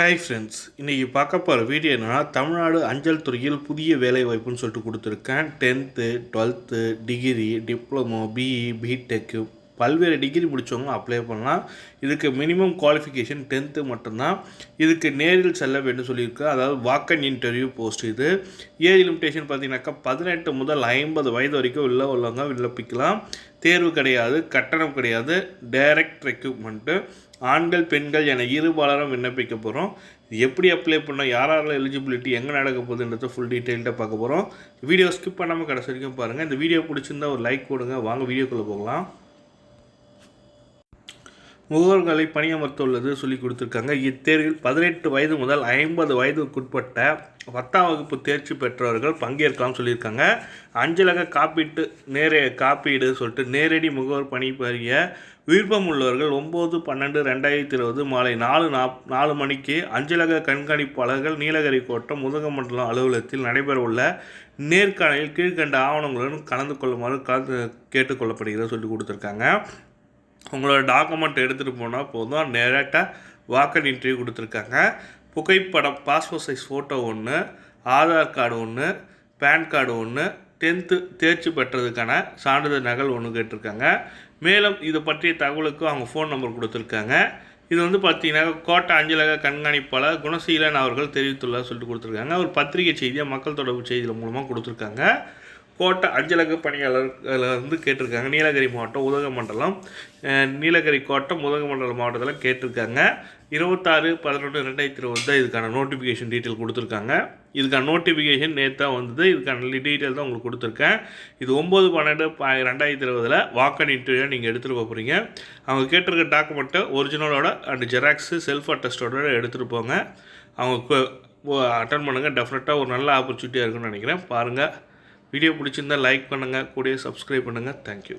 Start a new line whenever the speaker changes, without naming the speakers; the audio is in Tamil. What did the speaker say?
ஹாய் ஃப்ரெண்ட்ஸ் இன்றைக்கி பார்க்க போகிற வீடியோ என்னென்னா தமிழ்நாடு அஞ்சல் துறையில் புதிய வேலை வாய்ப்புன்னு சொல்லிட்டு கொடுத்துருக்கேன். Tenth twelfth degree diploma BE BTech பல்வேறு டிகிரி முடித்தவங்க அப்ளை பண்ணலாம். இதுக்கு மினிமம் குவாலிஃபிகேஷன் டென்த்து மட்டும்தான். இதுக்கு நேரில் செல்ல வேண்டும் சொல்லியிருக்கு. அதாவது வாக்கன் இன்டர்வியூ போஸ்ட் இது. ஏஜ் லிமிடேஷன் பார்த்தீங்கன்னாக்கா பதினெட்டு முதல் ஐம்பது வயது வரைக்கும் உள்ள உள்ளவங்க விண்ணப்பிக்கலாம். தேர்வு கிடையாது கட்டணம் கிடையாது டைரக்ட் ரெக்யூப்மெண்ட்டு ஆண்கள் பெண்கள் என இருபாலரும் விண்ணப்பிக்க போகிறோம் எப்படி அப்ளை பண்ணோம் யார் யாரெல்லாம் எலிஜிபிலிட்டி எங்கே நடக்க போகுதுன்றத ஃபுல் டீட்டெயில்டாக பார்க்க போகிறோம் வீடியோ ஸ்கிப் பண்ணாமல் கடைசி வரைக்கும் பாருங்கள் இந்த வீடியோ பிடிச்சிருந்தா ஒரு லைக் கொடுங்க வாங்க வீடியோக்குள்ளே போகலாம். முகவர்களை பணியமர்த்துள்ளது சொல்லி கொடுத்துருக்காங்க. இத்தேர்வில் பதினெட்டு வயது முதல் ஐம்பது வயதுக்குட்பட்ட பத்தாம் வகுப்பு தேர்ச்சி பெற்றவர்கள் பங்கேற்கலாம் சொல்லியிருக்காங்க. அஞ்சலக காப்பீட்டு நேரே காப்பீடு சொல்லிட்டு நேரடி முகவர் பணி பணிபுரிய விருப்பம் உள்ளவர்கள் ஒம்பது பன்னெண்டு ரெண்டாயிரத்தி இருபது மாலை நாலு நாப் நாலு மணிக்கு அஞ்சலக கண்காணிப்பாளர்கள் நீலகிரி கோட்டம் முதுகமண்டலம் அலுவலகத்தில் நடைபெறவுள்ள நேர்காணலில் கீழ்கண்ட ஆவணங்களுடன் கலந்து கொள்ளுமாறு கலந்து கேட்டுக்கொள்ளப்படுகிறது சொல்லி கொடுத்துருக்காங்க. உங்களோட டாக்குமெண்ட் எடுத்துகிட்டு போனால் போதும். டேரெக்டாக வாக்கன் இன்டர்வியூ கொடுத்துருக்காங்க. புகைப்படம் பாஸ்போர்ட் சைஸ் ஃபோட்டோ ஒன்று ஆதார் கார்டு ஒன்று பேன் கார்டு ஒன்று டென்த்து தேர்ச்சி பெற்றதுக்கான சான்றிதழ் நகல் ஒன்று கேட்டிருக்காங்க. மேலும் இது பற்றிய தகவலுக்கு அவங்க ஃபோன் நம்பர் கொடுத்துருக்காங்க. இது வந்து பார்த்தீங்கன்னா கோட்டை அஞ்சலக கண்காணிப்பாளர் குணசீலன் அவர்கள் தெரிவித்துள்ளார் சொல்லிட்டு கொடுத்துருக்காங்க. ஒரு பத்திரிகை செய்தியை மக்கள் தொடர்பு செய்தியில் மூலமாக கொடுத்துருக்காங்க. கோட்டை அஞ்சலக பணியாளர்கள் வந்து கேட்டிருக்காங்க. நீலகிரி மாவட்டம் உதகமண்டலம். நீலகிரி கோட்டம் உதகமண்டலம் மாவட்டத்தில் கேட்டிருக்காங்க. இருபத்தாறு பதினொன்று ரெண்டாயிரத்தி இருபது தான் இதுக்கான நோட்டிஃபிகேஷன் டீட்டெயில் கொடுத்துருக்காங்க. இதுக்கான நோட்டிஃபிகேஷன் நேற்று தான் வந்தது. இதுக்கான டீட்டெயில் தான் உங்களுக்கு கொடுத்துருக்கேன். இது ஒம்பது பன்னெண்டு ரெண்டாயிரத்தி இருபதில் வாக்கன் இன்டர்வியூ நீங்கள் எடுத்துகிட்டு போகிறீங்க அவங்க கேட்டிருக்க டாக்குமெண்ட்டை ஒரிஜினலோட அண்ட் ஜெராக்ஸு செல்ஃப் அட்டஸ்டோட எடுத்துகிட்டு போங்க. அவங்க அட்டன் பண்ணுங்கள் டெஃபினட்டாக ஒரு நல்ல ஆப்பர்ச்சுனிட்டியாக இருக்குன்னு நினைக்கிறேன். பாருங்கள் வீடியோ பிடிச்சிருந்தால் லைக் பண்ணுங்கள் கூடயே சப்ஸ்கிரைப் பண்ணுங்கள் தேங்க்யூ